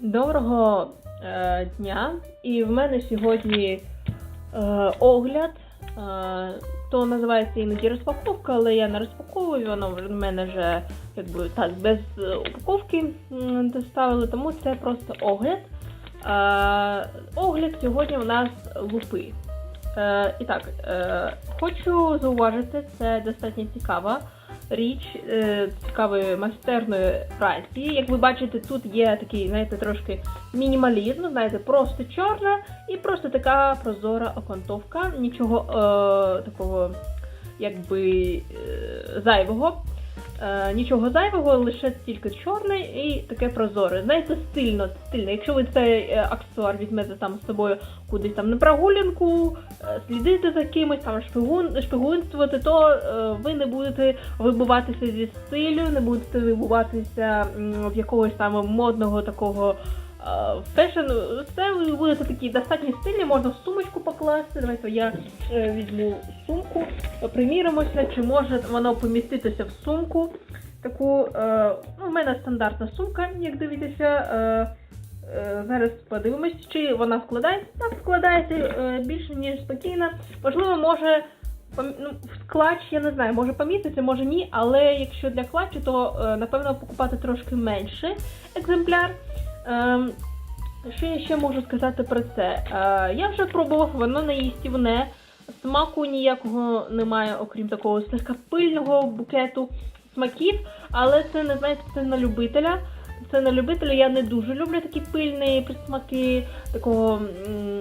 Доброго е, дня! І в мене сьогодні е, огляд. Е, то називається іноді розпаковка, але я не розпаковую, воно в мене вже якби так без е, упаковки доставили, тому це просто огляд. Е, огляд сьогодні у нас лупи. Е, і так, е, хочу зауважити, це достатньо цікава річ е, цікавої майстерної праці. Як ви бачите, тут є такий, знаєте, трошки мінімалізм, знаєте, просто чорна і просто така прозора окантовка. Нічого е, такого, якби е, зайвого. Е, нічого зайвого, лише тільки чорне і таке прозоре. Знаєте, стильно, стильно. Якщо ви цей е, аксесуар візьмете там з собою кудись там на прогулянку, е, слідити за кимось, там шпигун, шпигунствувати, то е, ви не будете вибиватися зі стилю, не будете вибиватися в якогось там модного такого фешн. Все ви будете такі достатньо стильні, можна в сумочку покласти. Давайте я е, візьму сумку, приміримося, чи може воно поміститися в сумку. Таку, е, ну, в мене стандартна сумка, як дивитеся. Е, Е, Зараз подивимось, чи вона вкладається. Так, вкладається е, більше, ніж спокійно. Можливо, може ну, клач, я не знаю, може поміститься, може ні, але якщо для клатчу, то е, напевно покупати трошки менше екземпляр. Ем, Що я ще можу сказати про це? Е, Я вже пробував, воно не їстівне, смаку ніякого немає, окрім такого слегка пильного букету смаків, але це не знаєте, це на любителя. Це на любителя, я не дуже люблю такі пильні присмаки, такого м,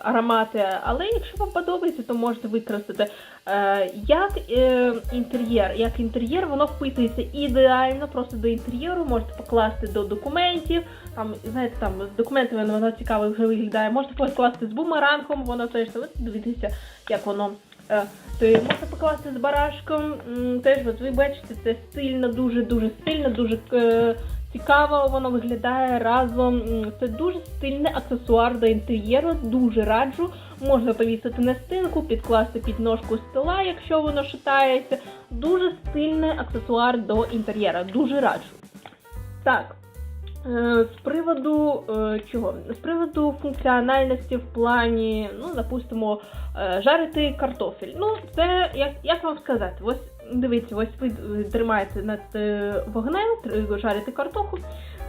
аромати. Але якщо вам подобається, то можете використати. Е, як е, інтер'єр, як інтер'єр, воно вписується ідеально просто до інтер'єру, можете покласти до документів. Там, знаєте, там з документами воно цікаво вже виглядає. Можете покласти з бумерангом, воно теж ви дивіться, як воно. Е, то є можна покласти з барашком. Теж от ви бачите, це стильно, дуже дуже стильно, дуже е, цікаво воно виглядає разом. Це дуже стильний аксесуар до інтер'єру, дуже раджу. Можна повісити на стінку, підкласти під ножку стола, якщо воно шатається. Дуже стильний аксесуар до інтер'єра. Дуже раджу. Так. Е, З приводу е, чого? З приводу функціональності в плані, ну, допустимо, е, жарити картофель. Ну, це як, як вам сказати, ось дивіться, ось ви тримаєте над е, вогнем, жарите картоху.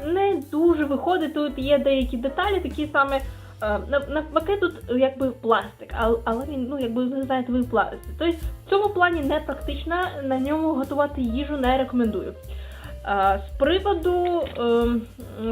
Не дуже виходить. Тут є деякі деталі, такі саме. е, Навпаки, тут якби пластик, але він, ну якби ви знаєте, ви пластик. Тобто в цьому плані не практична, на ньому готувати їжу не рекомендую. Е, З приводу, ем,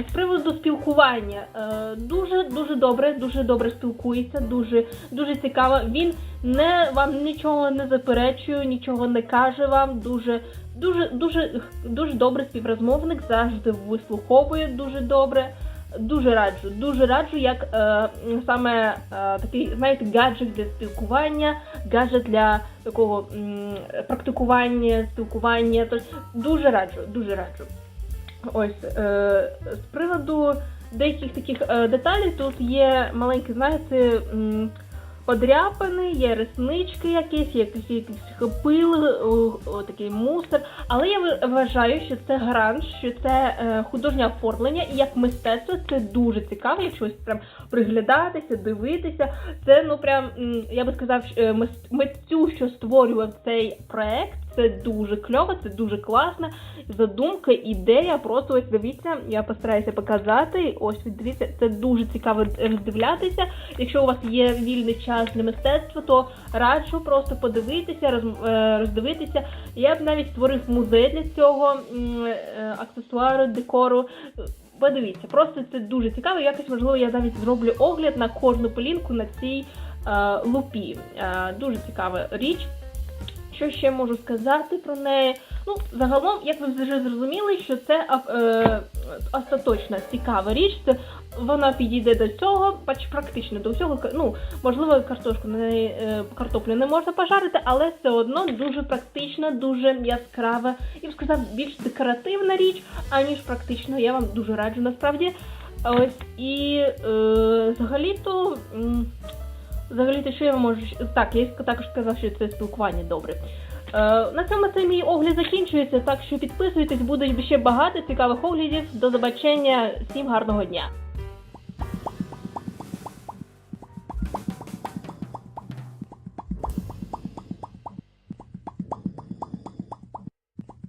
з приводу спілкування е, дуже дуже добре, дуже добре спілкується, дуже дуже цікаво. Він не вам нічого не заперечує, нічого не каже вам. Дуже дуже дуже дуже добрий співрозмовник, завжди вислуховує дуже добре. Дуже раджу, дуже раджу, як е, саме е, такий, знаєте, гаджет для спілкування, гаджет для такого м, практикування, спілкування. Тож дуже раджу, дуже раджу. Ось е, з приводу деяких таких е, деталей тут є маленькі, знаєте, м, подряпини, є реснички якісь, якісь якийсь, якийсь пил, о, о, такий мусор. Але я вважаю, що це гранж, що це е, художнє оформлення, і як мистецтво це дуже цікаво, якщо ось прям приглядатися, дивитися. Це ну прям я би сказав, е, митцю, що створював цей проект. Це дуже кльово, це дуже класно. Задумка, ідея, просто ось дивіться, я постараюся показати. Ось дивіться, це дуже цікаво роздивлятися. Якщо у вас є вільний час для мистецтва, то раджу просто подивитися, е, роздивитися. Я б навіть створив музей для цього е, аксесуару, декору. Подивіться, просто це дуже цікаво. Якось можливо я навіть зроблю огляд на кожну полінку на цій е, лупі. Дуже цікава річ. Що ще можу сказати про неї? Ну, загалом, як ви вже зрозуміли, що це е, остаточна цікава річ. Це вона підійде до цього, пач- практично до всього. Ну, можливо, картошку не е, картоплю не можна пожарити, але все одно дуже практична, дуже яскрава і б сказав, більш декоративна річ, аніж практична. Я вам дуже раджу насправді. Ось і е, взагалі-то. М, Взагалі, то що я можу. Так, я також сказав, що це спілкування добре. на цьому цей мій огляд закінчується, так що підписуйтесь, буде ще багато цікавих оглядів. До побачення, всім гарного дня!